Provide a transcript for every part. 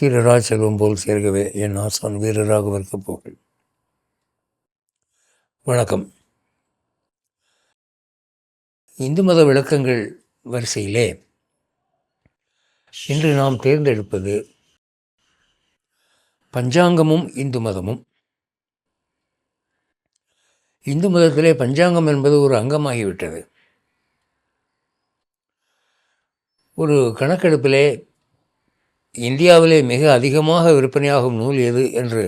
சீரரா செல்வம் போல் சேர்க்கவே என் ஆசான் வீரராக புகழ் வணக்கம். இந்து மத விளக்கங்கள் வரிசையிலே இன்று நாம் தேர்ந்தெடுப்பது பஞ்சாங்கமும் இந்து மதமும். இந்து மதத்திலே பஞ்சாங்கம் என்பது ஒரு அங்கமாகிவிட்டது. ஒரு கணக்கெடுப்பிலே இந்தியாவிலே மிக அதிகமாக விற்பனையாகும் நூல் எது என்று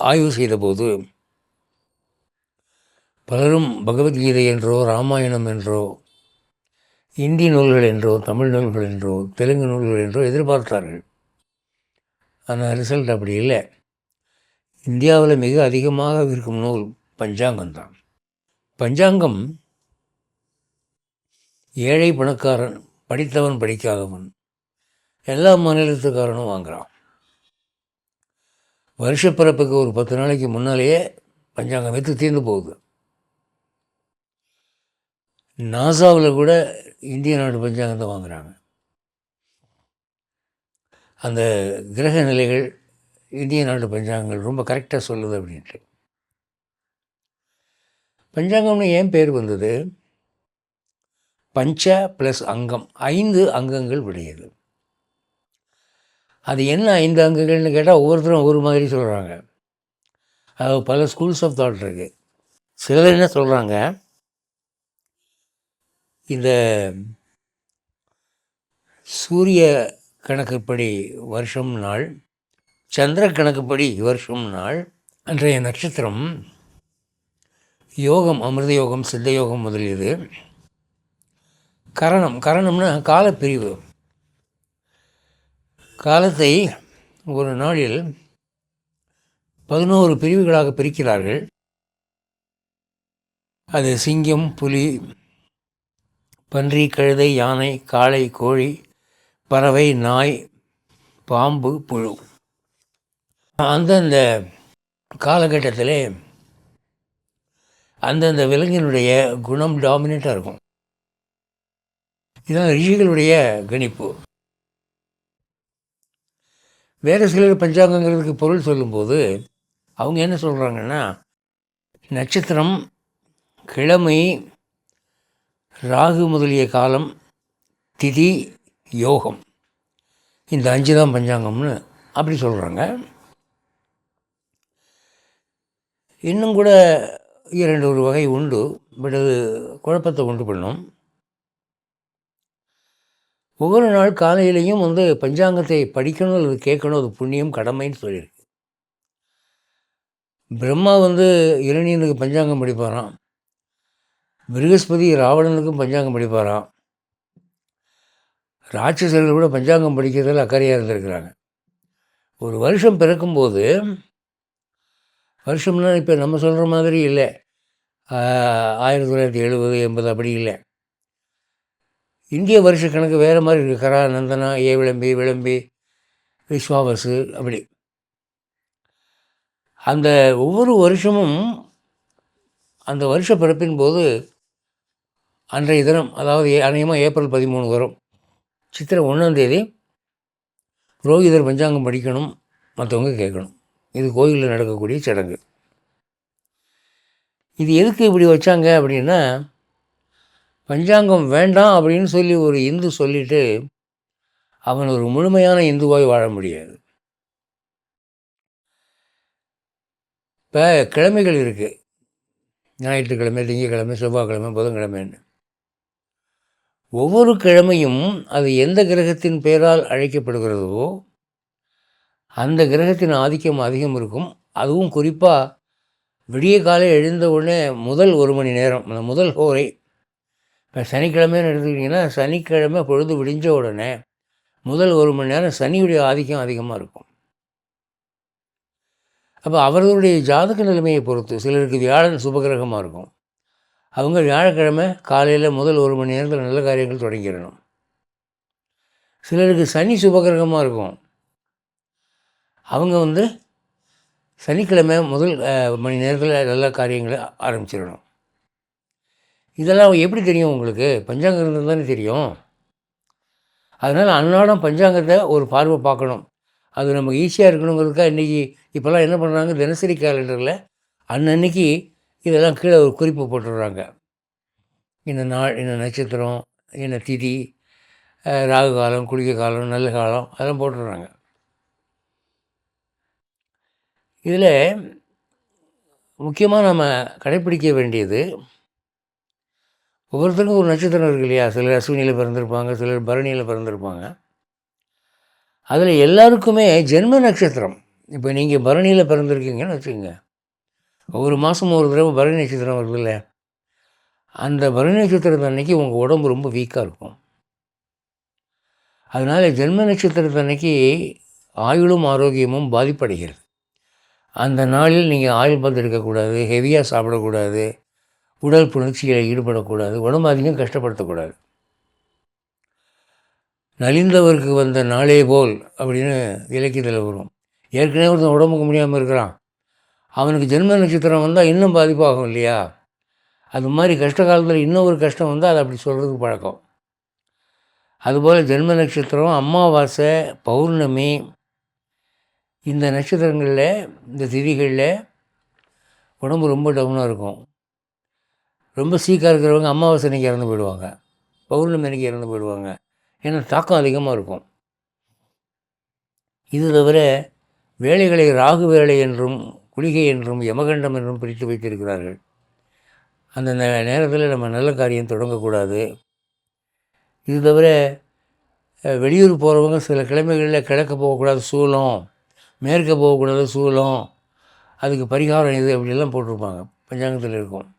ஆய்வு செய்தபோது பலரும் பகவத்கீதை என்றோ ராமாயணம் என்றோ இந்தி நூல்கள் என்றோ தமிழ் நூல்கள் என்றோ தெலுங்கு நூல்கள் என்றோ எதிர்பார்த்தார்கள். ஆனால் ரிசல்ட் அப்படி இல்லை. இந்தியாவில் மிக அதிகமாக விற்கும் நூல் பஞ்சாங்கம் தான். பஞ்சாங்கம் ஏழை பணக்காரன் படித்தவன் படிக்காதவன் எல்லா மாநிலத்துக்காரனும் வாங்குகிறான் வருஷப்பிறப்புக்கு ஒரு பத்து நாளைக்கு முன்னாலேயே பஞ்சாங்கம் வைத்து தீர்ந்து போகுது. நாசாவில் கூட இந்திய நாட்டு பஞ்சாங்கத்தை வாங்குகிறாங்க அந்த கிரக நிலைகள் இந்திய நாட்டு பஞ்சாங்கங்கள் ரொம்ப கரெக்டாக சொல்லுது அப்படின்ட்டு. பஞ்சாங்கம்னு ஏன் பேர் வந்தது? பஞ்ச ப்ளஸ் அங்கம் ஐந்து அங்கங்கள் உடையது. அது என்ன ஐந்து அங்கங்கள்னு கேட்டால் ஒவ்வொருத்தரும் ஒவ்வொரு மாதிரி சொல்கிறாங்க அது பல ஸ்கூல்ஸ் ஆஃப் தாட் இருக்குது சிலர் என்ன சொல்கிறாங்க இந்த சூரிய கணக்குப்படி வருஷம் நாள் சந்திர கணக்குப்படி வருஷம் நாள் அன்றைய நட்சத்திரம் யோகம் அமிர்த யோகம் சித்த யோகம் முதலியது. கரணம் கரணம்னா காலப்பிரிவு. காலத்தை ஒரு நாளில் பதினோரு பிரிவுகளாக பிரிக்கிறார்கள். அது சிங்கம் புலி பன்றி கழுதை யானை காளை கோழி பறவை நாய் பாம்பு புழு. அந்தந்த காலகட்டத்திலே அந்தந்த விலங்கினுடைய குணம் டாமினேட்டாக இருக்கும். இதுதான் ரிஷிகளுடைய கணிப்பு. வேறு சிலர் பஞ்சாங்கங்கிறதுக்கு பொருள் சொல்லும்போது அவங்க என்ன சொல்கிறாங்கன்னா நட்சத்திரம் கிழமை ராகு முதலிய காலம் திதி யோகம். இந்த அஞ்சு தான் பஞ்சாங்கம்னு அப்படி சொல்கிறாங்க இன்னும் கூட இரண்டு ஒரு வகை உண்டு பட் அது குழப்பத்தை உண்டு பண்ணும். ஒவ்வொரு நாள் காலையிலையும் வந்து பஞ்சாங்கத்தை படிக்கணும் அல்லது கேட்கணும் அது புண்ணியம் கடமைன்னு சொல்லியிருக்கு. பிரம்மா வந்து இரணியனுக்கு பஞ்சாங்கம் படிப்பாராம். பிருகஸ்பதி ராவணனுக்கும் பஞ்சாங்கம் படிப்பாராம். ராட்சசர்கள் கூட பஞ்சாங்கம் படிக்கிறதில் அக்கறையாக இருந்திருக்கிறாங்க. ஒரு வருஷம் பிறக்கும்போது வருஷம்னா இப்போ நம்ம சொல்கிற மாதிரி இல்லை. ஆயிரத்தி தொள்ளாயிரத்தி எழுபது எண்பது அப்படி இல்லை. இந்திய வருஷ கணக்கு வேறு மாதிரி இருக்குது கரா நந்தனா ஏ விளம்பி விளம்பி விஸ்வாவசு அப்படி. அந்த ஒவ்வொரு வருஷமும் அந்த வருஷ பிறப்பின் போது அன்றைய தினம் அதாவது அநேகமாக ஏப்ரல் பதிமூணு வரும். சித்திரை ஒன்றாந்தேதி புரோகிதர் பஞ்சாங்கம் படிக்கணும் மற்றவங்க கேட்கணும். இது கோயிலில் நடக்கக்கூடிய சடங்கு. இது எதுக்கு இப்படி வச்சாங்க அப்படின்னா பஞ்சாங்கம் வேண்டாம் அப்படின்னு சொல்லி ஒரு இந்து சொல்லிவிட்டு அவன் ஒரு முழுமையான இந்துவாய் வாழ முடியாது. இப்போ கிழமைகள் இருக்குது ஞாயிற்றுக்கிழமை திங்கக்கிழமை செவ்வாய்க்கிழமை புதன்கிழமைன்னு. ஒவ்வொரு கிழமையும் அது எந்த கிரகத்தின் பெயரால் அழைக்கப்படுகிறதோ அந்த கிரகத்தின் ஆதிக்கம் அதிகம் இருக்கும். அதுவும் குறிப்பாக விடிய காலை எழுந்த உடனே முதல் ஒரு மணி நேரம் அந்த முதல் ஹோரை இப்போ சனிக்கிழமைன்னு எடுத்துக்கிட்டிங்கன்னா சனிக்கிழமை பொழுது விடிஞ்ச உடனே முதல் ஒரு மணி நேரம் சனியுடைய ஆதிக்கம் அதிகமாக இருக்கும். அப்போ அவர்களுடைய ஜாதக நிலைமையை பொறுத்து சிலருக்கு வியாழன் சுபகிரகமாக இருக்கும். அவங்க வியாழக்கிழமை காலையில் முதல் ஒரு மணி நேரத்தில் நல்ல காரியங்கள் தொடங்கிடணும். சிலருக்கு சனி சுபகிரகமாக இருக்கும். அவங்க வந்து சனிக்கிழமை முதல் மணி நேரத்தில் நல்ல காரியங்களை ஆரம்பிச்சிடணும். இதெல்லாம் எப்படி தெரியும் உங்களுக்கு? பஞ்சாங்கிறது தானே தெரியும். அதனால் அன்றாடம் பஞ்சாங்கத்தை ஒரு பார்வை பார்க்கணும். அது நமக்கு ஈஸியாக இருக்கணுங்கிறதுக்காக இன்றைக்கி இப்போல்லாம் என்ன பண்ணுறாங்க தினசரி கேலண்டரில் அன்னன்னைக்கு இதெல்லாம் கீழே ஒரு குறிப்பு போட்டுடுறாங்க. இந்த நாள் இந்த நட்சத்திரம் இந்த திதி ராகு காலம் குளிக்க காலம் நல்ல காலம் அதெல்லாம் போட்டுடுறாங்க. இதில் முக்கியமாக நம்ம கடைப்பிடிக்க வேண்டியது ஒவ்வொருத்தருக்கும் ஒரு நட்சத்திரம் இருக்கு இல்லையா? சிலர் அஸ்வினியில் பிறந்திருப்பாங்க சிலர் பரணியில் பிறந்திருப்பாங்க. அதில் எல்லாருக்குமே ஜென்ம நட்சத்திரம். இப்போ நீங்கள் பரணியில் பிறந்திருக்கீங்கன்னு வச்சுக்கோங்க. ஒவ்வொரு மாதமும் ஒரு தடவை பரணி நட்சத்திரம் வருதுல்ல அந்த பரணி நட்சத்திரத்து அன்னைக்கு உங்கள் உடம்பு ரொம்ப வீக்காக இருக்கும். அதனால் ஜென்ம நட்சத்திரத்து அன்னைக்கு ஆயுளும் ஆரோக்கியமும் பாதிப்படைகிறது. அந்த நாளில் நீங்கள் ஆயில் பந்து எடுக்கக்கூடாது ஹெவியாக சாப்பிடக்கூடாது உடல் புணர்ச்சியில் ஈடுபடக்கூடாது உடம்பு அதிகம் கஷ்டப்படுத்தக்கூடாது. நலிந்தவருக்கு வந்த நாளே போல் அப்படின்னு இலக்கியத்தில் வரும். ஏற்கனவே ஒருத்தன் உடம்புக்கு முடியாமல் இருக்கிறான். அவனுக்கு ஜென்ம நட்சத்திரம் வந்தால் இன்னும் பாதிப்பாகும் இல்லையா? அது மாதிரி கஷ்ட காலத்தில் இன்னும் ஒரு கஷ்டம் வந்தால் அது அப்படி சொல்கிறதுக்கு பழக்கம். அதுபோல் ஜென்ம நட்சத்திரம் அமாவாசை பௌர்ணமி இந்த நட்சத்திரங்களில் இந்த திதிகளில் உடம்பு ரொம்ப டவுனாக இருக்கும். ரொம்ப சீக்காக இருக்கிறவங்க அமாவாசை அன்றைக்கி இறந்து போயிடுவாங்க. பௌர்ணமி அன்றைக்கி இறந்து போயிடுவாங்க. ஏன்னா தாக்கம் அதிகமாக இருக்கும். இது தவிர வேலைகளை ராகு வேலை என்றும் குளிகை என்றும் யமகண்டம் என்றும் பிரித்து வைத்திருக்கிறார்கள். அந்த நே- நேரத்தில் நம்ம நல்ல காரியம் தொடங்கக்கூடாது. இது தவிர வெளியூர் போகிறவங்க சில கிழமைகளில் கிழக்க போகக்கூடாது சூலம் மேற்க போகக்கூடாது சூலம் அதுக்கு பரிகாரம் இது அப்படிலாம் போட்டிருப்பாங்க. பஞ்சாங்கத்தில் இருக்கும்.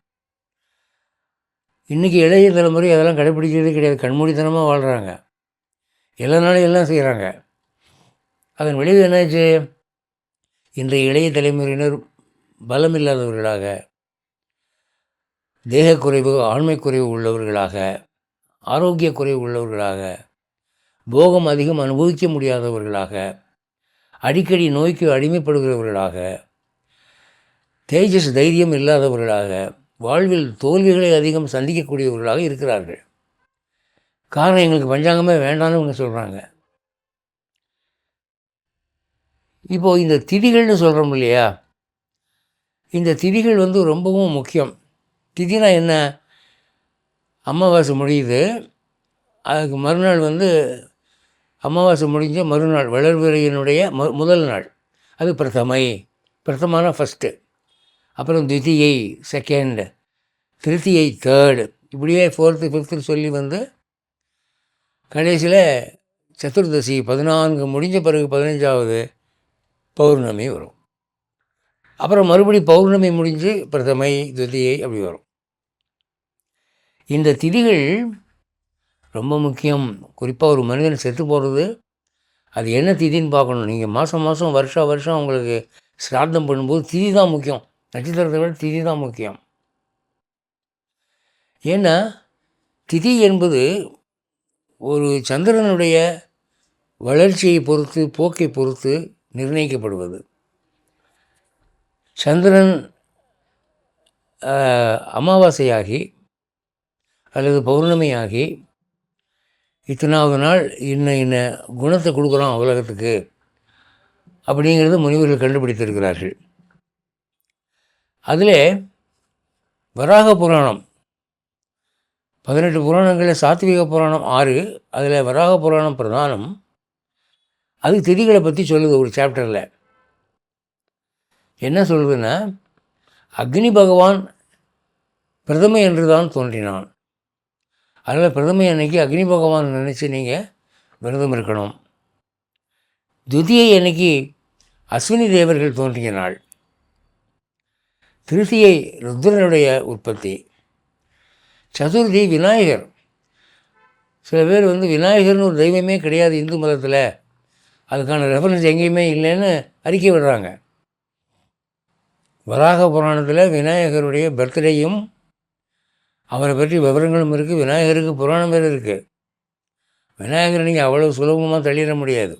இன்றைக்கி இளைய தலைமுறை அதெல்லாம் கடைப்பிடிக்கிறதே கிடையாது. கண்மூடித்தனமாக வாழ்கிறாங்க எல்லா நாளும் எல்லாம் செய்கிறாங்க அதன் விளைவு என்னாச்சு? இன்றைய இளைய தலைமுறையினர் பலமில்லாதவர்களாக தேகக்குறைவு ஆண்மை குறைவு உள்ளவர்களாக ஆரோக்கிய குறைவு உள்ளவர்களாக போகம் அதிகம் அனுபவிக்க முடியாதவர்களாக அடிக்கடி நோய்க்கு அடிமைப்படுகிறவர்களாக தேஜஸ் தைரியம் இல்லாதவர்களாக வாழ்வில் தோல்விகளை அதிகம் சந்திக்கக்கூடியவர்களாக இருக்கிறார்கள். காரணம் எங்களுக்கு பஞ்சாங்கமே வேண்டாம்னு இவங்க சொல்கிறாங்க இப்போது இந்த திதிகள்னு சொல்கிறோம் இல்லையா? இந்த திதிகள் வந்து ரொம்பவும் முக்கியம். திதினா என்ன? அமாவாசை முடியுது. அதுக்கு மறுநாள் வந்து அமாவாசை முடிஞ்ச மறுநாள் வளர்பிறையினுடைய மு முதல் நாள். அது பிரதமை. பிரதமான ஃபஸ்ட்டு அப்புறம் திதியை செகண்ட் திருத்தியை தேர்டு இப்படியே ஃபோர்த்து ஃபிஃப்த்து சொல்லி வந்து கடைசியில் சதுர்தசி பதினான்கு முடிஞ்ச பிறகு பதினஞ்சாவது பௌர்ணமி வரும். அப்புறம் மறுபடி பௌர்ணமி முடிஞ்சு பிரதமை துதியை அப்படி வரும். இந்த திதிகள் ரொம்ப முக்கியம். குறிப்பாக ஒரு மனிதன் செத்து போகிறது அது என்ன திதின்னு பார்க்கணும். நீங்கள் மாதம் மாதம் வருஷம் வருஷம் உங்களுக்கு சிராத்தம் பண்ணும்போது திதி தான் முக்கியம். நட்சத்திரத்தை விட திதி தான் முக்கியம். ஏன்னா திதி என்பது ஒரு சந்திரனுடைய வளர்ச்சியை பொறுத்து போக்கை பொறுத்து நிர்ணயிக்கப்படுவது. சந்திரன் அமாவாசையாகி அல்லது பௌர்ணமியாகி இத்தனாவது நாள் இன்ன இன்ன குணத்தை கொடுக்குறோம் உலகத்துக்கு அப்படிங்கிறது முனிவர்கள் கண்டுபிடித்திருக்கிறார்கள். அதில் வராக புராணம் பதினெட்டு புராணங்களில் சாத்விக புராணம் ஆறு அதில் வராக புராணம் பிரதானம். அது திதிகளை பற்றி சொல்லுது ஒரு சாப்டரில் என்ன சொல்லுதுன்னா அக்னி பகவான் பிரதமை என்று தான் தோன்றினான். அதில் பிரதமை அன்னைக்கு அக்னி பகவான் நினச்சி நீங்கள் விரதம் இருக்கணும். துதியை அன்னைக்கு அஸ்வினி தேவர்கள் தோன்றிய நாள். திருதியை ருத்ரனுடைய உற்பத்தி. சதுர்த்தி விநாயகர். சில பேர் வந்து விநாயகர்னு ஒரு தெய்வமே கிடையாது இந்து மதத்தில். அதுக்கான ரெஃபரன்ஸ் எங்கேயுமே இல்லைன்னு அறிக்கை விடுறாங்க. வராக புராணத்தில் விநாயகருடைய பர்த்டேயும் அவரை பற்றி விவரங்களும் இருக்குது விநாயகருக்கு புராணம் வேறு இருக்குது விநாயகரை நீங்கள் அவ்வளோ சுலபமாக தள்ளிட முடியாது.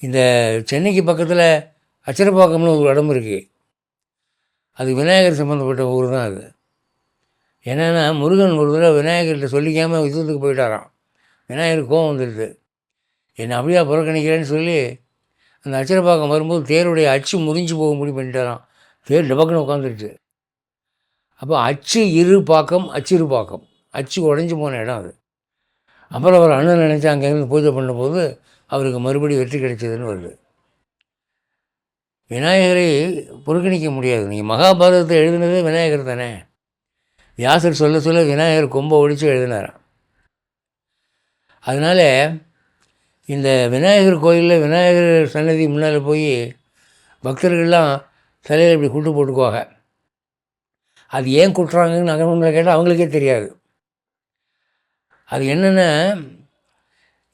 இந்த சென்னைக்கு பக்கத்தில் அச்சரப்பாக்கம்னு ஒரு இடம் இருக்குது அது விநாயகர் சம்மந்தப்பட்ட ஊர் தான் அது. என்னென்னா முருகன் ஒரு தடவை விநாயகர்கிட்ட சொல்லிக்காமல் யுத்தத்துக்கு போயிட்டாராம். விநாயகர் கோவம் வந்துடுது. என்னை அப்படியா புறக்கணிக்கிறேன்னு சொல்லி அந்த அச்சரப்பாக்கம் வரும்போது தேருடைய அச்சு முறிஞ்சு போக முடிவு பண்ணிட்டாராம். தேர் டபக்குன்னு உட்காந்துருச்சு. அப்போ அச்சு இரு பாக்கம் அச்சிறு பாக்கம். அச்சு உடஞ்சி போன இடம் அது. அப்புறம் அவர் அண்ணன் நினச்சி அங்கேருந்து பூஜை பண்ணும்போது அவருக்கு மறுபடியும் வெற்றி கிடைச்சதுன்னு வருது. விநாயகரை புறக்கணிக்க முடியாது. நீங்கள் மகாபாரதத்தை எழுதினதே விநாயகர் தானே. வியாசர் சொல்ல சொல்ல விநாயகர் கொம்பை ஒடிச்சு எழுதினாராம். அதனால் இந்த விநாயகர் கோயிலில் விநாயகர் சன்னதி முன்னால் போய் பக்தர்கள்லாம் தலையில் இப்படி கூட்டு போட்டுக்குவாங்க. அது ஏன் குட்டுறாங்கன்னு அகவங்களை கேட்டால் அவங்களுக்கே தெரியாது. அது என்னென்னா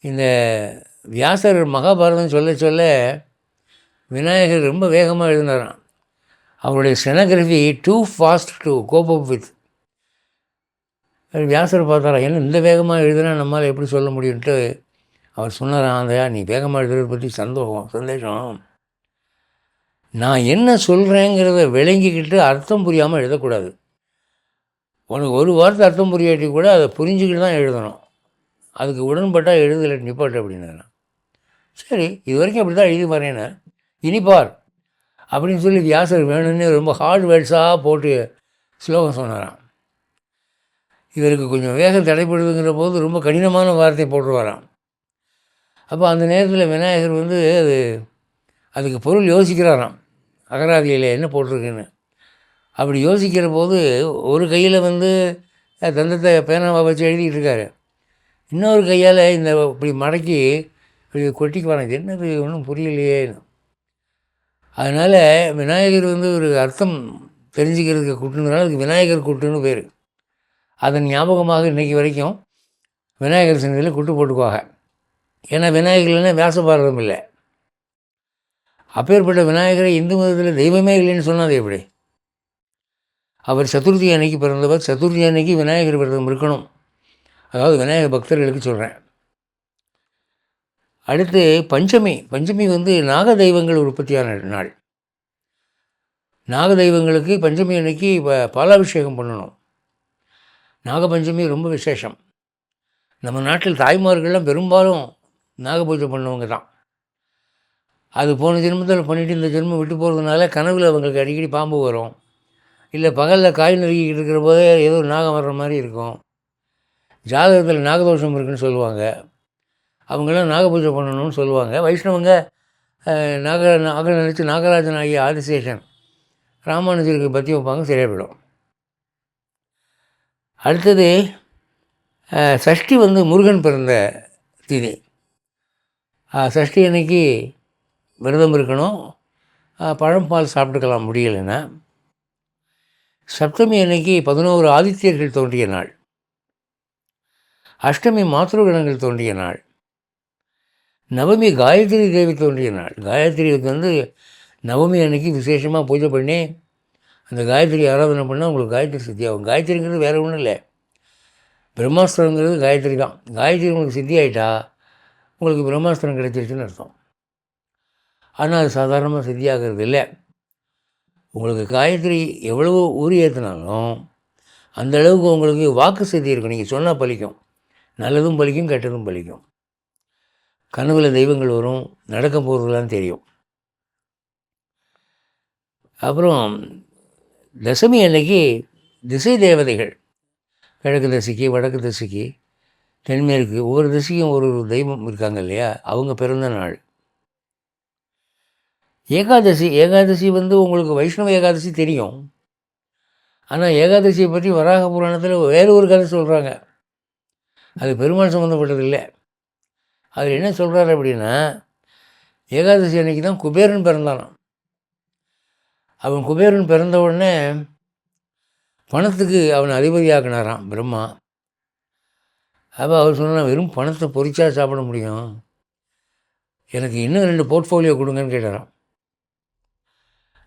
இந்த வியாசர் மகாபாரதம் சொல்ல சொல்ல விநாயகர் ரொம்ப வேகமாக எழுதினாராம் அவருடைய stenography too fast to cope up with Vyasar பார்த்தாரா என்ன இந்த வேகமாக எழுதுனா நம்மளால் எப்படி சொல்ல முடியும்ட்டு அவர் சொன்னாராம் அதையா நீ வேகமாக எழுதுறதை பற்றி சந்தோஷம் சந்தேகம். நான் என்ன சொல்கிறேங்கிறத விளங்கிக்கிட்டு அர்த்தம் புரியாமல் எழுதக்கூடாது. உனக்கு ஒரு வார்த்தை அர்த்தம் புரியாட்டி கூட அதை புரிஞ்சுக்கிட்டு தான் எழுதணும். அதுக்கு உடன்பட்டால் எழுதலை நிப்பாட்டு அப்படின்னாரு சரி இது வரைக்கும் அப்படி தான் எழுதி வரேன்னு இனிப்பார் அப்படின்னு சொல்லி வியாசர் வேணும்னு ரொம்ப ஹார்ட் வேர்ட்ஸாக போட்டு ஸ்லோகம் சொன்னாராம். இவருக்கு கொஞ்சம் வேகம் தடைப்படுதுங்கிற போது ரொம்ப கடினமான வார்த்தை போட்டுருவாராம். அப்போ அந்த நேரத்தில் விநாயகர் வந்து அது அதுக்கு பொருள் யோசிக்கிறாராம். அகராதியில் என்ன போட்டிருக்குன்னு. அப்படி யோசிக்கிற போது ஒரு கையில் வந்து தந்தத்தை பேனாவை வச்சு எழுதிக்கிட்டு இருக்காரு இன்னொரு கையால் இந்த இப்படி மடக்கி இப்படி கொட்டிக்கு வரேன் என்னது ஒன்றும் புரியலையே. அதனால் விநாயகர் வந்து ஒரு அர்த்தம் தெரிஞ்சுக்கிறதுக்கு கூட்டுனதுனால அதுக்கு விநாயகர் கூட்டுன்னு பேர். அதன் ஞாபகமாக இன்றைக்கி வரைக்கும் விநாயகர் சன்னதியில் கூட்டு போட்டுக்குவாங்க. ஏன்னா விநாயகர் இல்லைன்னா வியாசபாரதம் இல்லை. அப்பேற்பட்ட விநாயகரை இந்து மதத்தில் தெய்வமே இல்லைன்னு சொன்னது எப்படி? அவர் சதுர்த்தி அன்னைக்கு பிறந்தவர் சதுர்த்தி அன்னைக்கு விநாயகர் விரதம் இருக்கணும். அதாவது விநாயகர் பக்தர்களுக்கு சொல்கிறேன் அடுத்து பஞ்சமி. பஞ்சமி வந்து நாக தெய்வங்கள் உற்பத்தியான நாள். நாக தெய்வங்களுக்கு பஞ்சமி அன்னைக்கு பாலாபிஷேகம் பண்ணணும். நாகபஞ்சமி ரொம்ப விசேஷம். நம்ம நாட்டில் தாய்மார்கள்லாம் பெரும்பாலும் நாகபூஜை பண்ணவங்க தான். அது போன ஜென்மத்தில் பண்ணிவிட்டு இந்த ஜென்மம் விட்டு போகிறதுனால கனவில் அவங்களுக்கு அடிக்கடி பாம்பு வரும். இல்லை பகலில் காய் நறுக்கிட்டு இருக்கிற போதே ஏதோ நாகம் வர்ற மாதிரி இருக்கும். ஜாதகத்தில் நாகதோஷம் இருக்குன்னு சொல்லுவாங்க. அவங்களாம் நாகபூஜை பண்ணணும்னு சொல்லுவாங்க. வைஷ்ணவங்க நாக நாக நினச்சி நாகராஜன் ஆகிய ஆதிசேஷன் ராமானுஜருக்கு பற்றி வைப்பாங்க சரியாக போயிடும். அடுத்தது சஷ்டி வந்து முருகன் பிறந்த திதி. சஷ்டி அன்னைக்கு விரதம் இருக்கணும். பழம் பால் சாப்பிட்டுக்கலாம் முடியலைன்னா. சப்தமி அன்னைக்கு பதினோரு ஆதித்யர்கள் தோன்றிய நாள். அஷ்டமி மாத்திருகணங்கள் தோன்றிய நாள். நவமி காயத்ரி தேவி தோன்றிய நாள். காயத்ரிக்கு வந்து நவமி அன்னைக்கு விசேஷமாக பூஜை பண்ணி அந்த காயத்ரி ஆராதனை பண்ணால் உங்களுக்கு காயத்ரி சித்தி ஆகும். காயத்ரிங்கிறது வேறு ஒன்றும் இல்லை. பிரம்மாஸ்திரங்கிறது காயத்ரி தான். காயத்ரி உங்களுக்கு சித்தி ஆகிட்டா உங்களுக்கு பிரம்மாஸ்திரம் கிடைச்சிருச்சுன்னு அர்த்தம். ஆனால் அது சாதாரணமாக சித்தியாகிறது இல்லை. உங்களுக்கு காயத்ரி எவ்வளவோ ஊறி ஏற்றினாலும் அந்தளவுக்கு உங்களுக்கு வாக்கு சித்தி இருக்கும். நீங்கள் சொன்னால் பலிக்கும். நல்லதும் பலிக்கும் கெட்டதும் பலிக்கும். கனவில் தெய்வங்கள் வரும் நடக்க போகிறதுலாம் தெரியும். அப்புறம் தசமி அன்னைக்கு திசை தேவதைகள் கிழக்கு திசைக்கு வடக்கு திசைக்கு தென்மேற்கு ஒவ்வொரு திசைக்கும் ஒரு ஒரு தெய்வம் இருக்காங்க இல்லையா? அவங்க பிறந்த நாள். ஏகாதசி ஏகாதசி வந்து உங்களுக்கு வைஷ்ணவ ஏகாதசி தெரியும். ஆனால் ஏகாதசியை பற்றி வராக புராணத்தில் வேறு ஒரு கதை சொல்கிறாங்க அது பெருமாள் சம்மந்தப்பட்டது இல்லை. அவர் என்ன சொல்கிறாரு அப்படின்னா ஏகாதசி அன்னைக்கு தான் குபேரன் பிறந்தானாம். அவன் குபேரன் பிறந்த உடனே பணத்துக்கு அவனை அதிபதியாக்கினாரான் பிரம்மா. அப்போ அவர் சொன்னால் வெறும் பணத்தை பொறிச்சா சாப்பிட முடியும். எனக்கு இன்னும் ரெண்டு போர்ட்ஃபோலியோ கொடுங்கன்னு கேட்டாரான்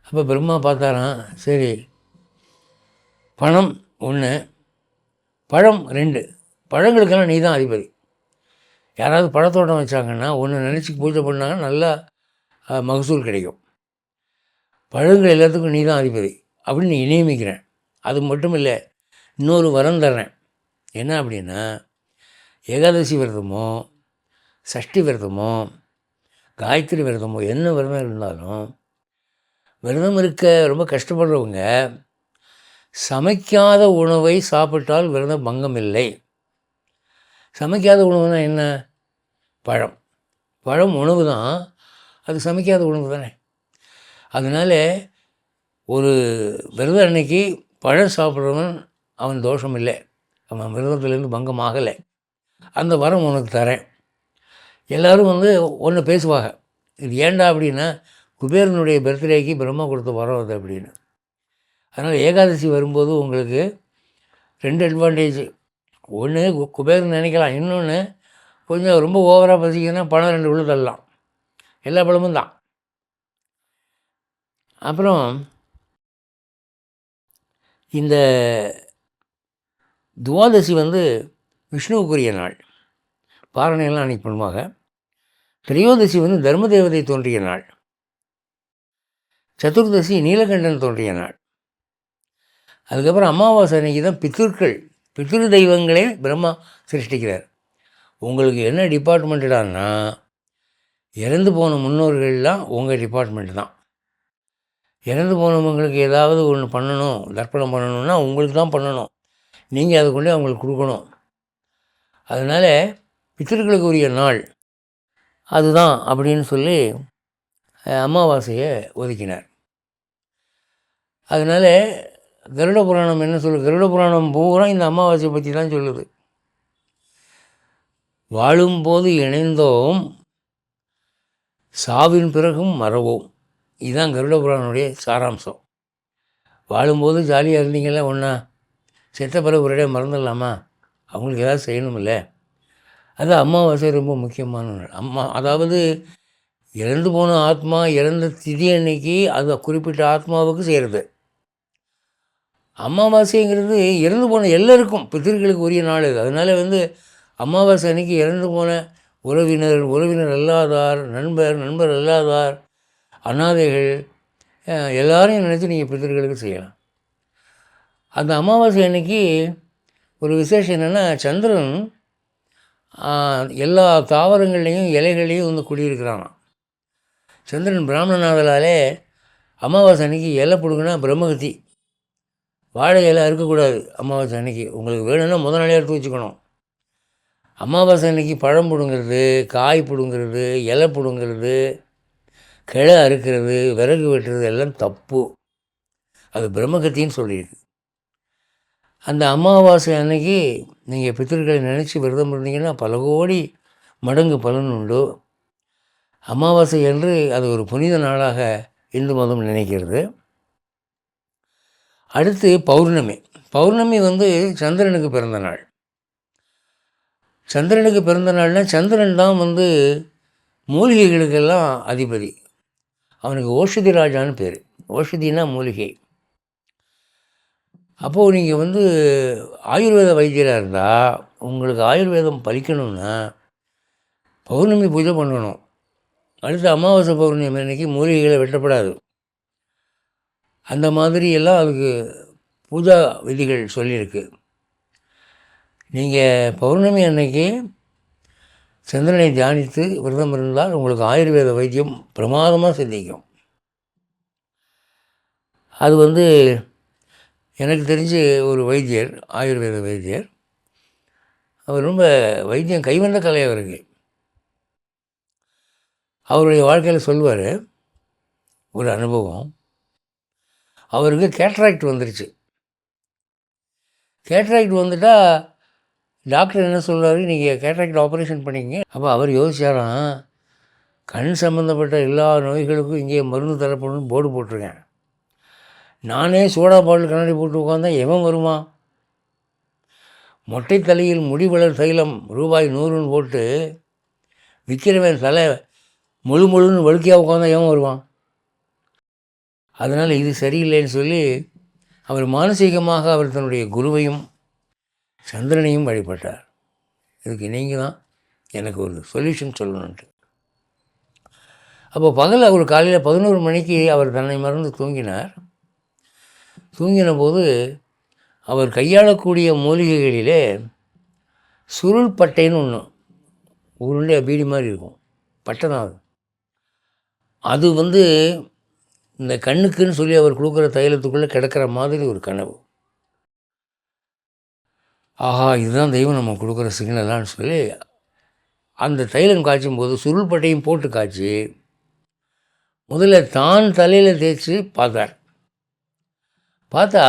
அப்போ பிரம்மா பார்த்தாராம் சரி பணம் ஒன்று பழம் ரெண்டு பழங்களுக்கெல்லாம் நீ தான் அதிபதி. யாராவது பழத்தோட்டம் வச்சாங்கன்னா ஒன்று நினச்சி பூஜை பண்ணாங்கன்னா நல்லா மகசூல் கிடைக்கும். பழங்கள் எல்லாத்துக்கும் நீ தான் அதிபதி அப்படின்னு நீ நியமிக்கிறேன். அது மட்டும் இல்லை இன்னொரு வரம் தர்றேன். என்ன அப்படின்னா ஏகாதசி விரதமோ சஷ்டி விரதமோ காயத்ரி விரதமோ என்ன விரதம் இருந்தாலும் விரதம் இருக்க ரொம்ப கஷ்டப்படுறவங்க சமைக்காத உணவை சாப்பிட்டால் விரதம் பங்கம் இல்லை சமைக்காத உணவுனா என்ன? பழம். பழம் உணவு தான் அது சமைக்காத உணவு தானே. அதனால் ஒரு விரதம் அன்னைக்கு பழம் சாப்பிட்றவன் அவன் தோஷம் இல்லை. அவன் விரதத்துலேருந்து பங்கம் ஆகலை. அந்த வரம் உனக்கு தரேன். எல்லோரும் வந்து ஒன்று பேசுவாங்க. இது ஏண்டா அப்படின்னா குபேரனுடைய பர்த்டேக்கு பிரம்மா கொடுத்த வரம் அது அப்படின்னு. அதனால் ஏகாதசி வரும்போது உங்களுக்கு ரெண்டு அட்வான்டேஜ் ஒன்று குபேரன் நினைக்கலாம். இன்னொன்று கொஞ்சம் ரொம்ப ஓவராக பசிக்குன்னா பணம் ரெண்டு உள்ள தள்ளலாம். எல்லா பழமும் தான். அப்புறம் இந்த துவாதசி வந்து விஷ்ணுவுக்குரிய நாள். பாரணையெல்லாம் அன்றைக்கி பண்ணுவாங்க. திரையோதசி வந்து தர்ம தேவதை தோன்றிய நாள். சதுர்தசி நீலகண்டன் தோன்றிய நாள். அதுக்கப்புறம் அமாவாசை அன்னைக்கு தான் பித்திருக்கள் பித்திரு தெய்வங்களே பிரம்மா சிருஷ்டிக்கிறார். உங்களுக்கு என்ன டிபார்ட்மெண்ட்டுடான்னா இறந்து போன முன்னோர்கள்லாம் உங்கள் டிபார்ட்மெண்ட் தான். இறந்து போனவங்களுக்கு ஏதாவது ஒன்று பண்ணணும் தர்ப்பணம் பண்ணணும்னா உங்களுக்கு தான் பண்ணணும். நீங்கள் அதை கொண்டு அவங்களுக்கு கொடுக்கணும். அதனால் பித்தர்களுக்கு உரிய நாள். அதுதான் அப்படின்னு சொல்லி அமாவாசையை ஒதுக்கினார். அதனால் கருட புராணம் என்ன சொல்லு கருட புராணம் பூரா இந்த அமாவாசையை பற்றி தான் சொல்லுது. வாழும்போது இணைந்தோம் சாவின் பிறகும் மறவோம். இதுதான் கருட புராணனுடைய சாராம்சம். வாழும்போது ஜாலியாக இருந்தீங்களா ஒன்றா செத்த பிறகு ஒரே மறந்துடலாமா? அவங்களுக்கு ஏதாவது செய்யணுமில்ல. அது அமாவாசை ரொம்ப முக்கியமான நாள். அம்மா அதாவது இறந்து போன ஆத்மா இறந்த திதி அன்னைக்கு அது குறிப்பிட்ட ஆத்மாவுக்கு செய்கிறது அமாவாசைங்கிறது இறந்து போன எல்லோருக்கும் பித்திருக்களுக்கு உரிய நாள் அது அதனால் வந்து அமாவாசை அன்னைக்கு இறந்து போன உறவினர் உறவினர் அல்லாதார் நண்பர் நண்பர் அல்லாதார் அனாதைகள் எல்லாரையும் நினச்சி நீங்கள் பித்தர்களுக்கு செய்யலாம். அந்த அமாவாசை அன்னைக்கு ஒரு விசேஷம் என்னென்னா சந்திரன் எல்லா தாவரங்கள்லேயும் இலைகள்லேயும் வந்து குடியிருக்கிறான் சந்திரன் பிராமணனாதலாலே அமாவாசை அன்னைக்கு இலை பிடுங்கினா பிரம்மகத்தி. வாழை இலை அறுக்கக்கூடாது அமாவாசை அன்னைக்கு. உங்களுக்கு வேணும்னா முதல் நாளே எடுத்து வச்சுக்கணும். அமாவாசை அன்னைக்கு பழம் பிடுங்கிறது காய் பிடுங்கிறது இலை பிடுங்கிறது கிளை அறுக்கிறது விறகு வெட்டுறது எல்லாம் தப்பு. அது பிரம்மகத்தின்னு சொல்லியிருக்கு. அந்த அமாவாசை அன்னைக்கு நீங்கள் பித்தர்களை நினச்சி விரதம் இருந்தீங்கன்னா பல கோடி மடங்கு பலன் உண்டு. அமாவாசை என்று அது ஒரு புனித நாளாக இந்து மதம் நினைக்கிறது. அடுத்து பௌர்ணமி. பௌர்ணமி வந்து சந்திரனுக்கு பிறந்த நாள். சந்திரனுக்கு பிறந்த நாள்னால் சந்திரன் தான் வந்து மூலிகைகளுக்கெல்லாம் அதிபதி. அவனுக்கு ஓஷதி ராஜான்னு பேர். ஓஷதினா மூலிகை. அப்போது நீங்கள் வந்து ஆயுர்வேத வைத்தியராக இருந்தால் உங்களுக்கு ஆயுர்வேதம் பலிக்கணும்னா பௌர்ணமி பூஜை பண்ணணும். அடுத்த அமாவாசை பௌர்ணமி அன்னைக்கு மூலிகைகளை வெட்டப்படாது. அந்த மாதிரி எல்லாம் அதுக்கு பூஜா விதிகள் சொல்லியிருக்கு. நீங்கள் பௌர்ணமி அன்னைக்கு சந்திரனை தியானித்து விரதம் இருந்தால் உங்களுக்கு ஆயுர்வேத வைத்தியம் பிரமாதமாக சிந்திக்கும் அது வந்து எனக்கு தெரிஞ்சு ஒரு வைத்தியர் ஆயுர்வேத வைத்தியர். அவர் ரொம்ப வைத்தியம் கைவந்த கலை அவருக்கு. அவருடைய வாழ்க்கையில் சொல்வார் ஒரு அனுபவம். அவருக்கு கேட்ராக்ட் வந்துருச்சு. கேட்ராக்ட் வந்துட்டால் டாக்டர் என்ன சொல்கிறாரு நீங்கள் கேட்ராக்ட் ஆப்ரேஷன் பண்ணிக்கங்க. அப்போ அவர் யோசிச்சாராம் கண் சம்மந்தப்பட்ட எல்லா நோய்களுக்கும் இங்கே மருந்து தரப்படணும்னு போர்டு போட்டிருக்கேன். நானே சோடா பாட்டில் கண்ணாடி போட்டு உட்காந்தா எவன் வருவான் மொட்டை தலையில் முடிவளர் தைலம் ரூபாய் நூறுன்னு போட்டு விற்கிறவன் தலை முழு முழுன்னு வழுக்கியாக உட்காந்தா எவன் வருவான்? அதனால் இது சரியில்லைன்னு சொல்லி அவர் மானசீகமாக அவர் தன்னுடைய குருவையும் சந்திரனையும் வழிபட்டார். இதுக்கு நீங்கள் தான் எனக்கு ஒரு சொல்யூஷன் சொல்லணுன்ட்டு அப்போ பகல் அவர் காலையில் பதினோரு மணிக்கு அவர் தன்னை மறந்து தூங்கினார். தூங்கின போது அவர் கையாளக்கூடிய மூலிகைகளிலே சுருள் பட்டைன்னு ஒன்று உருண்டையாக பீடி மாதிரி இருக்கும் பட்டை தான் அது. அது வந்து இந்த கண்ணுக்குன்னு சொல்லி அவர் கொடுக்குற தைலத்துக்குள்ளே கிடக்கிற மாதிரி ஒரு கனவு. ஆஹா இதுதான் தெய்வம் நம்ம கொடுக்குற சிக்னலான்னு சொல்லி அந்த தைலம் காய்ச்சும் போது சுருள் பட்டையும் போட்டு காய்ச்சி முதல்ல தான் தலையில் தேய்ச்சி பார்த்தார். பார்த்தா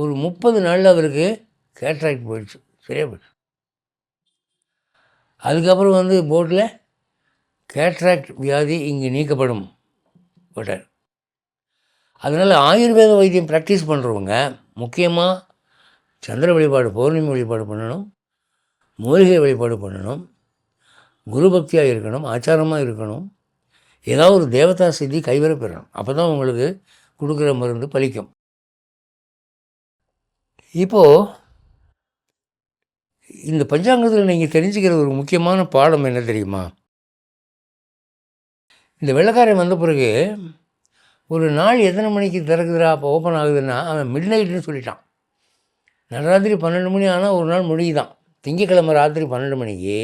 ஒரு முப்பது நாளில் அவருக்கு கேட்ராக்ட் போயிடுச்சு சரியா போயிடுச்சு. அதுக்கப்புறம் வந்து போட்டில் கேட்ராக்ட் வியாதி இங்கே நீக்கப்படும் போட்டார் அதனால் ஆயுர்வேத வைத்தியம் ப்ராக்டிஸ் பண்ணுறவங்க முக்கியமாக சந்திர வழிபாடு பௌர்ணமி வழிபாடு பண்ணணும். மூலிகை வழிபாடு பண்ணணும். குரு பக்தியாக இருக்கணும் ஆச்சாரமாக இருக்கணும். ஏதாவது ஒரு தேவதா சித்தி கைவர பெறணும் அப்போ தான் உங்களுக்கு கொடுக்குற மருந்து பலிக்கும். இப்போது இந்த பஞ்சாங்கத்தில் நீங்கள் தெரிஞ்சுக்கிற ஒரு முக்கியமான பாடம் என்ன தெரியுமா? இந்த வெள்ளக்காரன் வந்த பிறகு ஒரு நாள் எத்தனை மணிக்கு திறக்குதுரா அப்போ ஓப்பன் ஆகுதுன்னா அவன் மிட் நைட்னு சொல்லிட்டான். நடராத்திரி பன்னெண்டு மணி ஆனால் ஒரு நாள் முடியுதான். திங்கக்கிழமை ராத்திரி பன்னெண்டு மணிக்கு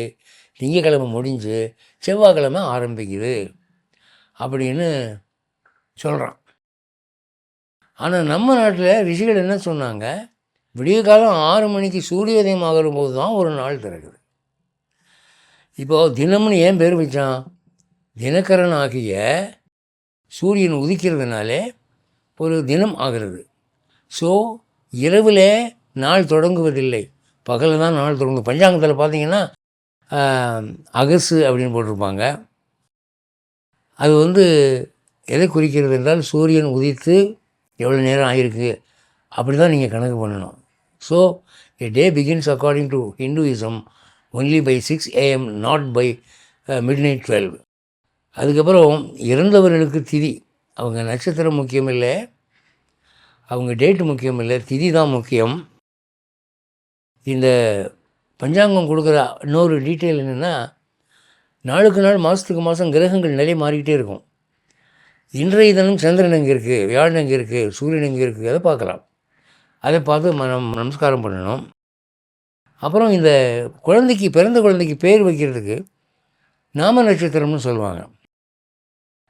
திங்கக்கிழமை முடிஞ்சு செவ்வாய்க்கிழமை ஆரம்பிக்குது அப்படின்னு சொல்கிறான் ஆனால் நம்ம நாட்டில் ரிஷிகள் என்ன சொன்னாங்க? விடிய காலம் ஆறு மணிக்கு சூரியோதயம் ஆகிற போது தான் ஒரு நாள் திறக்குது. இப்போது தினம்னு ஏன் பேர் வச்சான்? தினகரன் ஆகிய சூரியன் உதிக்கிறதுனாலே ஒரு தினம் ஆகிறது. ஸோ இரவில் நாள் தொடங்குவதில்லை. பகலில் தான் நாள் தொடங்கும். பஞ்சாங்கத்தில் பார்த்தீங்கன்னா அகசு அப்படின்னு போட்டிருப்பாங்க. அது வந்து எதை குறிக்கிறது என்றால் சூரியன் உதித்து எவ்வளோ நேரம் ஆகிருக்கு அப்படி தான் நீங்கள் கணக்கு பண்ணணும். So a day begins according to Hinduism only by six AM not by midnight twelve அதுக்கப்புறம் இறந்தவர்களுக்கு திதி. அவங்க நட்சத்திரம் முக்கியமில்லை அவங்க டேட்டு முக்கியமில்லை திதி தான் முக்கியம். இந்த பஞ்சாங்கம் கொடுக்குற இன்னொரு டீட்டெயில் என்னென்னா நாளுக்கு நாள் மாதத்துக்கு மாதம் கிரகங்கள் நிறைய மாறிக்கிட்டே இருக்கும். இன்றைய தினம் சந்திரன் எங்கே இருக்குது வியாழன் எங்கே இருக்குது சூரியன் எங்கே இருக்குது அதை பார்க்கலாம். அதை பார்த்து நம் நமஸ்காரம் பண்ணணும். அப்புறம் இந்த குழந்தைக்கு பிறந்த குழந்தைக்கு பேர் வைக்கிறதுக்கு நாம நட்சத்திரம்னு சொல்லுவாங்க.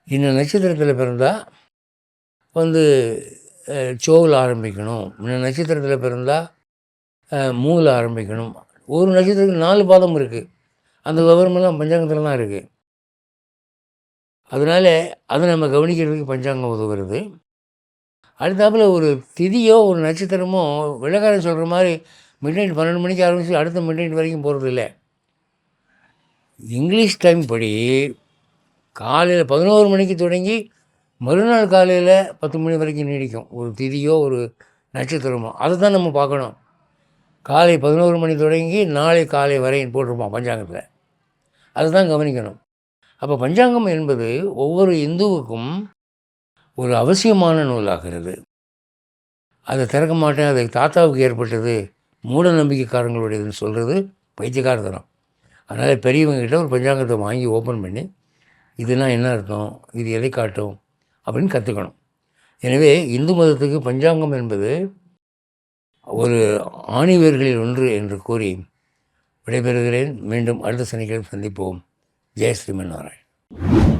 இந்த நட்சத்திரத்தில் பிறந்தால் வந்து சோவில் ஆரம்பிக்கணும். இந்த நட்சத்திரத்தில் பிறந்தால் மூல ஆரம்பிக்கணும். ஒரு நட்சத்திரத்துக்கு நாலு பாதம் இருக்குது அந்த விவரமெல்லாம் பஞ்சாங்கத்தில் தான் இருக்குது அதனால் அதை நம்ம கவனிக்கிறதுக்கு பஞ்சாங்கம் உதவுறது. அடுத்தாப்பில் ஒரு திதியோ ஒரு நட்சத்திரமோ வெள்ளக்காரன் சொல்கிற மாதிரி மிட் நைட் பன்னெண்டு மணிக்கு ஆரம்பித்து அடுத்த மிட் நைட் வரைக்கும் போகிறது இல்லை. இங்கிலீஷ் டைம் படி காலையில் பதினோரு மணிக்கு தொடங்கி மறுநாள் காலையில் பத்து மணி வரைக்கும் நீடிக்கும். ஒரு திதியோ ஒரு நட்சத்திரமோ. அதை தான் நம்ம பார்க்கணும். காலை பதினோரு மணி தொடங்கி நாளை காலை வரையும் போட்டிருப்பான் பஞ்சாங்கத்தில். அதுதான் கவனிக்கணும். அப்போ பஞ்சாங்கம் என்பது ஒவ்வொரு இந்துவுக்கும் ஒரு அவசியமான நூலாகிறது. அதை திறக்க மாட்டேன் அது தாத்தாவுக்கு ஏற்பட்டது மூட நம்பிக்கைக்காரங்களுடையதுன்னு சொல்கிறது பைத்தியக்காரத்தனம் அதனால் பெரியவங்ககிட்ட ஒரு பஞ்சாங்கத்தை வாங்கி ஓப்பன் பண்ணி இதுனா என்ன அர்த்தம் இது எதை காட்டும் அப்படின்னு கற்றுக்கணும் எனவே இந்து மதத்துக்கு பஞ்சாங்கம் என்பது ஒரு ஆணிவர்களில் ஒன்று என்று கூறி விடைபெறுகிறேன். மீண்டும் அடுத்த சனிக்கிழமை சந்திப்போம். ஜெய் ஸ்ரீமன் நாராயண்